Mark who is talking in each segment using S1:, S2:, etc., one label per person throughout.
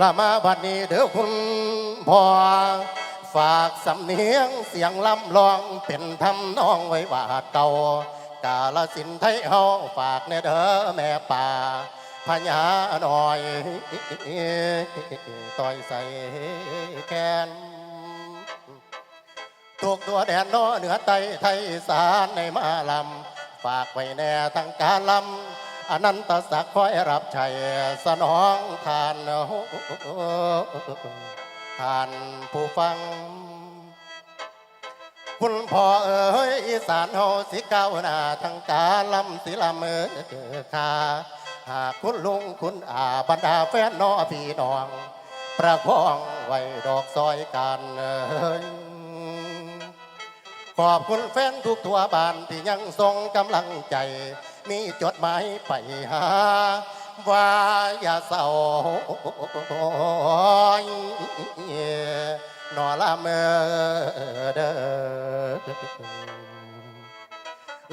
S1: ละมาบัดนี้เด้อคุณพ่อฝากสำเนียงเสียงลำลองเป็นทำนองไว้ว่าเก่ากาลสินไทยเฮาฝากเนเด้อแม่ป่าพญาหน่อยต่อยใส่แกนทุกตัวแดนนอเหนือไตไทยสานในมาลำฝากไว้แน่ทั้งการลำ อนันตศักดิ์คอยรับใช้สนองทานทานผู้ฟัง คุณพ่อเอ๋ยอีสานเฮาสิก้าวหน้าทั้งการลำสิลำเอ๋ยคาหากคุณลุงคุณอาบรรดาแฟนน้อพี่น้อง ประคองไว้ดอกซอยกันเอ่ยขอบคุณแฟนทุกทั่วบ้านที่ยังทรงกำลังใจ มีจดหมายไปหา ว่าอย่าเศร้าหนอละเมอเด้อ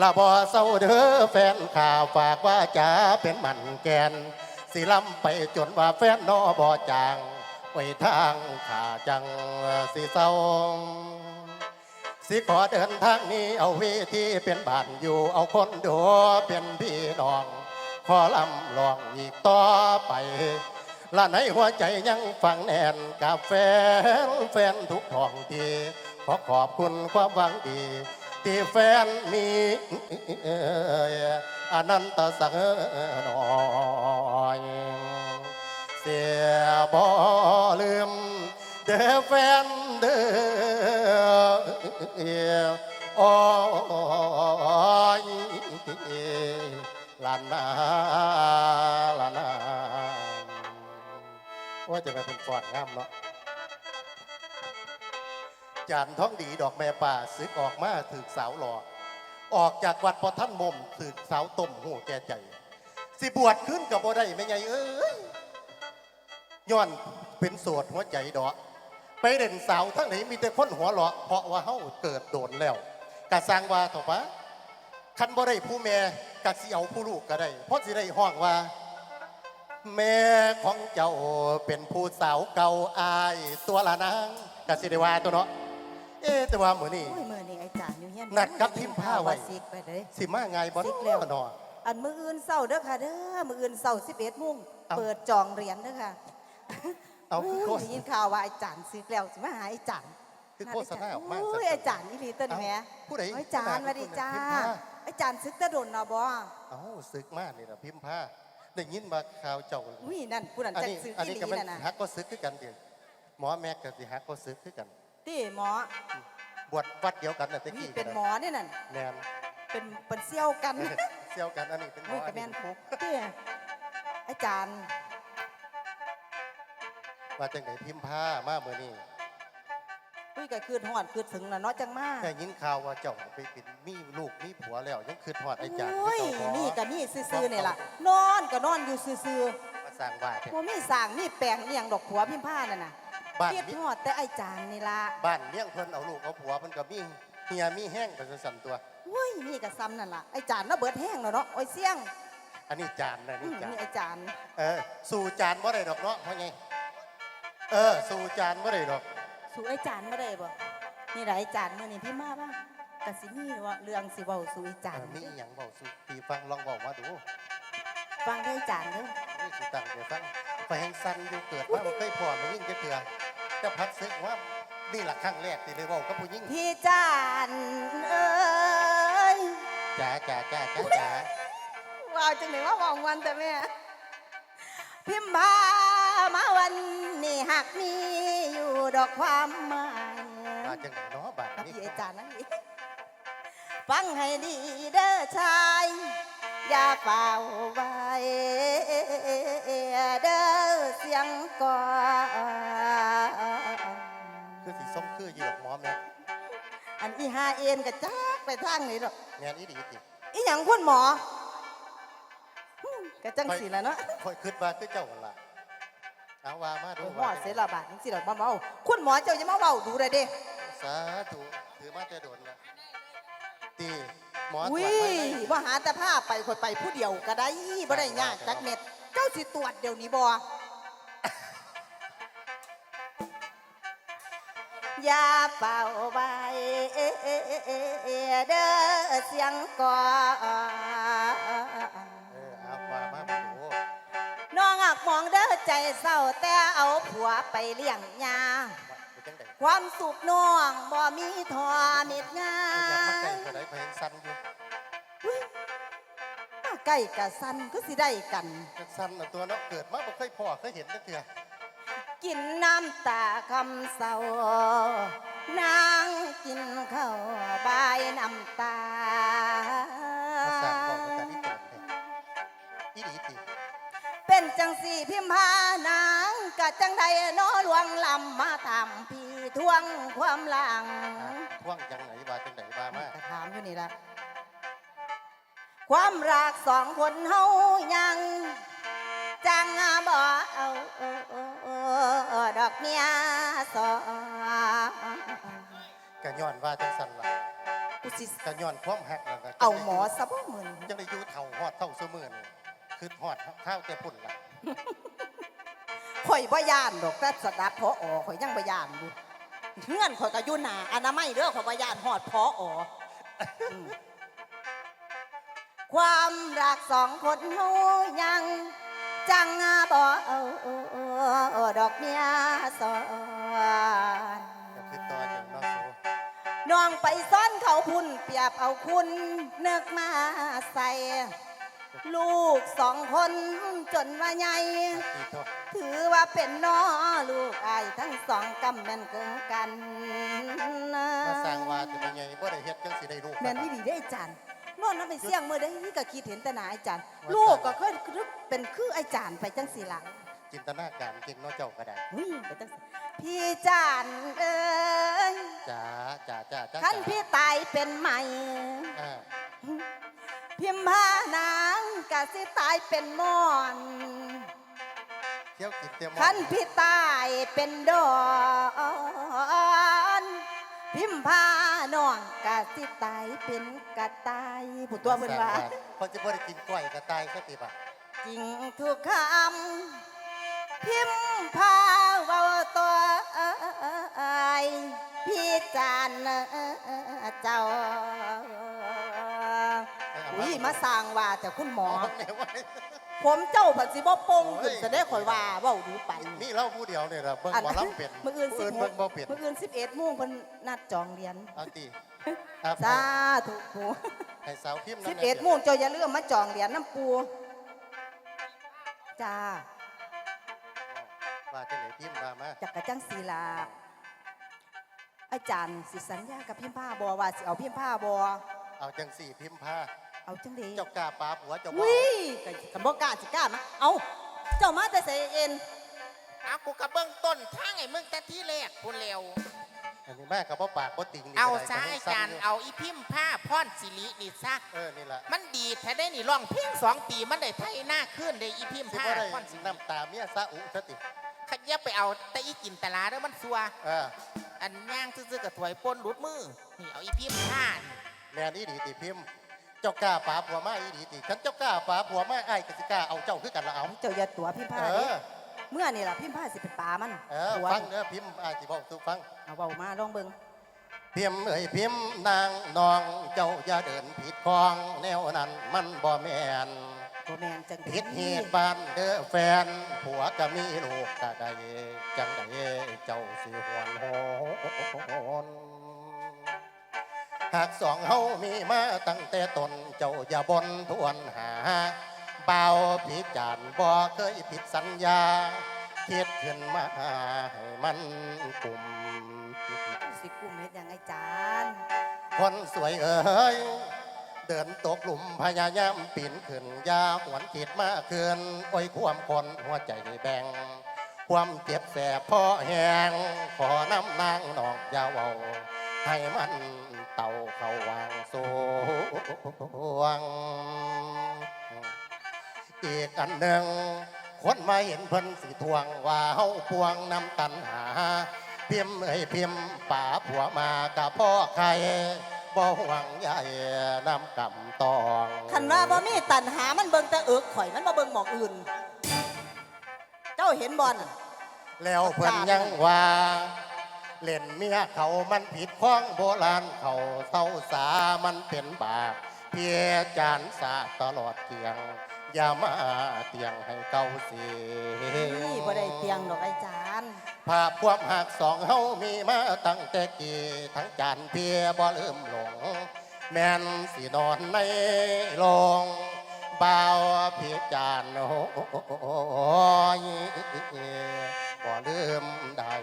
S1: ละบ่เศร้าเด้อแฟนข่าวฝากว่าจะเป็นมันแกน สิลำไปจนว่าแฟนนอบ่จางไว้ทางขาจังสิเศร้า สิขอเดินทางนี้เอาเวทีเป็นบ้านอยู่เอาคนดูเป็นพี่น้อง ขอลำลองอีกต่อไปละในหัวใจยังฟังแน่นกับแฟนแฟนทุกท้องที่ขอขอบคุณความหวังดี ที่แฟนมีอนันตสังหน่อยเสียบ่ลืมเด้อแฟนเด้อ โอ้ยลานนาลานนาว่าจะไปเป็นฟอดงามเนาะจานท้องดีดอกแม่ป่าซึกออกมาถือสาวหลอกออกจากวัดพอท่านมุมถือสาวต้มหูแก่ใจ สิบวชขึ้นกับบ่ได้ไม่ไงเอ้ยย้อนเป็นโสดหัวใจดอก ไปเด่นสาวทั้งไหนมีแต่คนหัวเราะเพราะว่าเฮาเกิดโดนแล้วกะสร้างว่าถอะปะคันบ่ได้ผู้แม่กะสิเอาผู้ลูกก็ได้เพราะสิได้ห้องว่า แม่ของเจ้าเป็นผู้สาวเก่าอายตัวละนางกะสิได้ว่าตัวเนาะเอ๊ะแต่ว่ามื้อนี้
S2: โอ้ยมือนี่ไอ้จานอยู่เฮียน
S1: นัดกับทีมผ้าไว้
S2: ซิกไปเลย
S1: สิมาไงบ่
S2: สิกแล้ว
S1: เนาะ
S2: อันมืออื่นเศร้าเด้อค่ะเด้อมืออื่นเศร้าสิบเอ็ดโมง
S1: เอ้า
S2: เปิดจองเหรียญเด้อค่ะ
S1: เอาคือโฆษ
S2: ได้ยินข่าวว่าไอ้จานซิกแล้วสิมาหาไอ้จาน
S1: คือโฆษณาออกมา
S2: โอ้ยไอ้จานนี่ลีเต้นแหม่
S1: ผู้ใด
S2: ไอ้จานสวัสดีจ้า
S1: พิมพ์ผ้า
S2: ไอ้จานซึกตะดนเนาะบ่
S1: เอ้าซึกมากนี่นะพิมพ์ผ้าได้ยินมาข่าวเจ้า
S2: อุ้ยนั่นผู้นั้น
S1: อัน
S2: จัก
S1: นี้
S2: ซึก
S1: อัน
S2: อี
S1: นี้
S2: ห
S1: ก็
S2: ลี
S1: มัน
S2: น่ะนะ
S1: ฮักก็ซึกคือกันเดียวหมอแม็กกับสิฮักก็ซึกคือกัน
S2: ที่หมอ
S1: บวชวัดเดียวกันน่ะตะ
S2: นี่
S1: กี้
S2: เป็นหมอเนี่ยนั่น
S1: แนน
S2: เป็นเป็นเซี่ยวกัน
S1: เซี่ยวกันอันนี้เป็นหมอ
S2: โอ้ย
S1: อั
S2: กระ
S1: น
S2: แม
S1: นี้
S2: น
S1: เป็นคุก
S2: ที่ไอ้จาน
S1: ว่าจังไหนพิมพ์ผ้ามาเมื่อนี้
S2: อุ้ยก็คืนหอดคืนถึงน่ะเนาะจังมา
S1: ได้ยินข่าวว่าเจ้าไปเป็นมีลูกมีผัวแล้วยังคืดทอดไอ้จาน
S2: โอ้ย
S1: คือเก่าบ่
S2: นี่ก็นี่ซื่อๆนี่ล่ะนอนก็นอนอยู่ซื่อ
S1: มาสร้างบ้าน
S2: ๆบ่มีสร้างมีแปลงอหย่างดอกผัวพิมพ์ผ้านั่นน่ะ
S1: บ้าน
S2: คิด
S1: มี
S2: ฮอดแต่ไอ้จานนี่ล่ะ
S1: บ้านเลี้ยงเพิ่นเอาลูกเอาผัวเพิ่นก็มีเฮียมีแห้งไปสั่นๆตัว
S2: โอ้ยนี่ก็ซ้ำนั่นล่ะไอ้จานน่ะเบิดแห้งแล้วเนาะโอ้ยเสี่ยง
S1: อันนี้จานนะ
S2: อื
S1: นี่
S2: ม
S1: จาน
S2: นี่ไอ้จาน
S1: เออสู่จานบ่ได้ดอกเนาะเพราะไง เออ สู่จานบ่ได้ดอก
S2: สู่ไอ้จานบ่ได้บ่นี่ล่ะไอ้จานมื้อนี้พี่มาบ้างก็สิมีว่าเรื่องสิเว้าสู่ไอ้จา
S1: เอนอมีอหย่างบอกสู่พี่ฟังลองบอกมาดู
S2: ฟังได้ไอ้จานเด้อ
S1: นี่สิตั้งใจฟังไปแห่งสันอยู่เกิดว่าบ่เคยพอมายิ่งจะเถื่อจะพักซึกว่านี่แหละครั้งแรกที่ได้เว้ากับผู้หญิง
S2: พี่จานเอ้ย
S1: จ๋าจ๋าจ๋าจ๋าจ๋า
S2: ว้าวจังไหนว่าว่องวันแต่แม่พิมพ์มา มาวันนี้หักมีอยู่ดอกความหมาย
S1: มาจังไหนเนาะบัด
S2: กับ
S1: นี้
S2: พี่อาจารย์นั่นอีกฟังให้ดีเด้อชายอย่าเป่าไว้เด้อเสียงก่อน
S1: คือสีส้มคืออยู่ดอกหมอแม่
S2: อันอีหาเอ็นกระจักไปทางนี้หรอก
S1: แม่นอีดีติ
S2: อีหยังคุณหมอฮึ่มกระจังสีแล้วเนาะ
S1: คอยคิดว่าคือเจ้าหั่นล่ะเอา ว่ามาดู
S2: หอเสร็จละบาทจังสิล่ะมาเว้าคุณหมอเจ้าอย่ามาเว้าดูเลยเด้
S1: สาธุถือมาจะโดนแล้ตีหมอตรวจอุ้
S2: มาหาแต่ผ้าไปคนไปผู้เดียวก็ได้บ่ได้ยากจักเม็ด เจ้าสิตรวจเดี๋ยวนี้บ่อย่าเป่าใบเด้อเสียงก่อ
S1: เออเอาวามามา
S2: น้องอักมองเด้อใจเศร้าแต่เอาผัวไปเลี้ยงยา
S1: ว่าเป็นจังได๋
S2: ความสุขน้องบ่มีทอมิดงา
S1: อยากมาใกล้
S2: น
S1: ก็ได้เพลงสั้นอยู่
S2: มาใกล้กะสันก็สิได้กัน
S1: จังสั้นน่ะตัวเนาะเกิดมาบ่เคยพ่อเคยเห็นจังเทื่อ
S2: กินน้ำตาคำเศร้านางกินข้าวบายน้ำตา
S1: ภาษา
S2: จังสี่พิมพานางกะจังใดน้อหลวงลำมาทำพี่ทวงความหลัง
S1: อ่าท่วงจังไหนว่าจังไดว่ามา
S2: ก็ถามอยู่นี่ละความรักสองคนเฮายัง จังบ่เอาดอกเมียสอง
S1: ก็ย้อนว่าจังสั่นล่ะ
S2: กูสิ
S1: ก็ย้อนความหักนั่นล่ะ
S2: เอาหมอสะบ่มึน
S1: จังได้อยู่เท่าฮอดเท่าซุมื้อนี่ คือฮอดเท่าแต่พุ่นล่ะ
S2: ข่อยบ่ย่านดอกแต่สดับพออข่อยยังบ่ย่านอยู่เฮือนข่อยก็อยู่หน้าอนามัยเด้อข่อยบ่ย่านฮอดพอออืมความรักสองคนเฮายัง จังบ่เอาดอกเมียสอน
S1: ก็คือต่อจากเนาะสู
S2: น้องไปซ่อนเขาพุ่นเปรียบเอาคุณนึกมาใส่ ลูกสองคนจนว่าใหญ่
S1: ตีตัว
S2: ถือว่าเป็นน้อลูกอายทั้งสองกำแม่นเกินกัน
S1: มาสร้างว่าจะเป็นไงบ่ได้เฮ็ดจังสิได้ลูก
S2: แม่นที่ดีได้อาจารย์นอนน้ำไปเสี่ยงเมื่อได้ก็คิดเห็นแต่หนาอาจารย์
S1: ว่า
S2: ลูกก็เคยเป็นคืออาจารย์ไปจังสีละ
S1: จินตนาการเก่งเนาะเจ้าก็ได้
S2: อุ้ยไปจังสิพี่จานเอ้ย
S1: จ้าจ้าจ้าจ้า
S2: ท่านพี่ตายเป็นใหม่
S1: อ่า
S2: พิมพานางกะสิตายเป็นมอน
S1: เที่ยวกินเต็มหม้อ
S2: ขันพี่ตายเป็นดอนพิมพาน้องกะสิตายเป็นกระต่ายผู้ตัวเพิ่นว่า
S1: เขาจะบ่ได้กินกล้วยกระต่ายซะติบ่ะ
S2: จริงทุกคำพิมพาเว้าตัวไอายพี่จานเจ้า อุ้ยมาสร้างว่าแต่คุณหมอ
S1: เอาแนวไว้
S2: ผมเจ้าผันสิบ่โป่งขึ้น
S1: โอ้ย
S2: แสดงข่อยว่าเว้าดูไป
S1: มีเล่าผู้เดียวเนี่ยล่ะเบิ่งบ่ลำเป็น
S2: มื้ออื่นสิ
S1: เบิ่งบ่เป็น
S2: มื้ออื่น11โมงเพิ่นนัดจองเรียน
S1: เอาติครับ
S2: สาธุปู
S1: ให้สาวพิมพ์
S2: สิ
S1: นั่
S2: บ
S1: น
S2: เอ็ดโมงเจ้าอย่าลืมมาจองเหรียญน้ำปูจ้า
S1: ว่าจังได๋พิมพ์มามา
S2: จักกะจังศีลาอาจารย์สิสัญญากับพิมพ์ผ้าบอว่าสิเอาพิมพ์ผ้าบอ
S1: เอาจังสี่พิมพ์พา
S2: เอาจังเดี
S1: เจ้ากล้าปาผัวเจ้าบ่
S2: วิกันบอกล้าสิกล้ามาเอาเจ้ามาแต่ใส่เอ็น
S3: เอากูกระเบื้องต้นทางไอ้มึงแต่ที่แรกกูเร็ว
S1: อันนี้แม่กับบ่ปากบ่ติงนี่
S3: เอา
S1: ก็ได้
S3: ซะ
S1: ก็
S3: ไอ้
S1: ให้
S3: จาน
S1: ซ้ำยู่
S3: เอาอีพิมพ์ผ้าพรสิรินี่ซะ
S1: เออนี่ล่ะ
S3: มันดีแท้ได้นี่ร้องเพลงสองปีมันได้ไทยหน้าขึ้นได้อีพิมพ์
S1: สิ
S3: ผ้า
S1: บ่ได้
S3: พรสิริ
S1: น้ำตาเมียซาอุซะติ
S3: ขยับไปเอาแต่อีกินตลาเด้อมันซัว
S1: เออ
S3: อันย่างซื่อๆกับถวยปนหลุดมือ นี่เอาอีพิมพ์ผ้านี่
S1: แม่นี่ดีติพิมพ์เจ้ากล้าปาผัวมาอีดีติฉันเจ้ากล้าปาผัวมาอ้ายก็สิกล้าเอาเจ้าคือกันละเอา
S2: เจ้าอย่าตัวพิมพ์ผ้า
S1: เอ
S2: เด้
S1: อ
S2: เมื่อนี่ล่ะพิมพ์ผ้าสิเป็นปลามัน
S1: เออ
S2: ตัว
S1: ฟังเด้อพิมพ์อ้ายสิบอกสู่ฟัง
S2: เอาเบามาลองเบิ่ง
S1: พิมพ์เอ้ยพิมพ์นางน้องเจ้าอย่าเดินผิดคลอง แนวนั้นมันบ่แม่น
S2: บ่แม่นจัง
S1: ผิดเหตุบ้านเด้อแฟน ผัวก็มีลูกก็ได้จังได้เจ้าสิหวนโหน หากสองเฮามีมาตั้งแต่ตนเจ้าอย่าบนทวนหาเบาผิดจานบ่เคยผิดสัญญาคิดขึ้นมาให้มันกลุ่ม
S2: สิกุมเฮ็ดยังอาจารย์
S1: คนสวยเอ้ยเดินตกหลุมพยายามปีนขึ้นยาหวนขีดมาเคืนอ้ยความคนหัวใจแบ่งความเจ็บแสบพ่อแหงขอน้ำนางนอกยาวเอาให้มัน เต่าเข้าวางสวง อีกอันหนึ่งคนมาเห็นเพิ่นสิทวงว่าเฮาพวงนำตันหา พิมพ์เอ้ยพิมพ์ป่าผัวมากับพ่อใครบ่หวังใหญ่นำกำตอง
S2: คันว่าบ่มีตันหามันเบิ่งแต่เอิกข่อยมันบ่เบิ่งหมองอื่น เจ้าเห็นบ่น่ะ
S1: แล้วเพิ่นยังว่า เล่นเมียเขามันผิดข้องโบราณเขาเศร้าสามันเป็นบาปเพียจานสาตลอดเกียง อย่ามาเตียงให้เก่าเสีย
S2: นี่บ่ได้เตียงดอกไอ้จาน
S1: ภาพความหักสองเฮามีมาตั้งแต่กี่ทั้งจานเพียบ่ลืมหลง แม่นสินอนในโรงเบาเพียจานโอ้ยบ่ลืมได้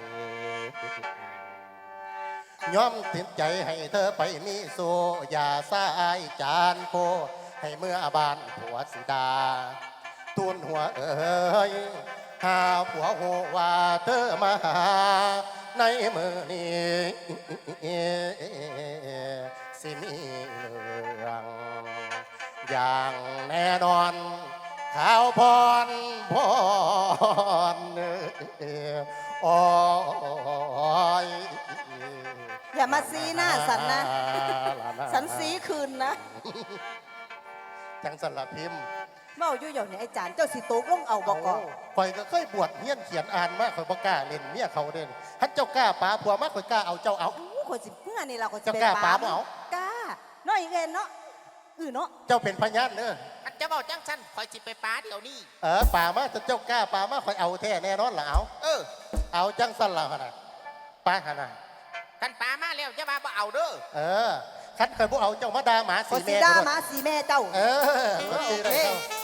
S1: ย้อมติดใจให้เธอไปมีสู่อย่าสายจานโค ให้เมื่อบานผัวสิดาตุนหัวเอ้ยหาผัวหัวว่าเธอมาหา ในมือนี้สิมีเรื่องอย่างแน่นอนข่าวพรพรโอ้ย
S2: อย่ามาซีหน้าสันนะ สันสีคืนนะ
S1: จังสลับพิมพ์
S2: เมาอยู่อย่างนี้ไอ้จานเจ้าสิโตกลงเอาบอกก่อน
S1: ข่อยก็เคยบวชเฮียนเขียนอ่านมาข่อยบ่กล้าเล่นเมียเขาเด่นฮันเจ้ากล้าปาผัวมาข่อยกล้าเอาเจ้าเอา
S2: อู้คนสิเมื่อนี่เราก็จะ
S1: เจ้ากล้า
S2: ไป
S1: ปาบ่เอา
S2: กล้าน้อยเงินเนาะอือเนาะ
S1: เจ้าเป็นพยานเด้อ
S3: อันจะบอกจังสันคอยจิไปป้าเดี๋ยวนี้
S1: เออป่ามาจะเจ้ากล้าป่ามาข่อยเอาแท้แน่นอนล่ะเอา
S3: เออ
S1: เอาจังสั่นล่ะขนาดป้าขนาด
S3: กันป้ามาแล้วจะมาบ่เอาเด้อ
S1: เออคันข่อยบ่เอาเจ้ามาด่าหมา
S2: คน
S1: สี
S2: สิ
S1: แม่
S2: ด่า
S1: กูด้วย
S2: มาสีแม่เจ้า
S1: เออคนสิได้
S2: โอเค
S1: เจ้า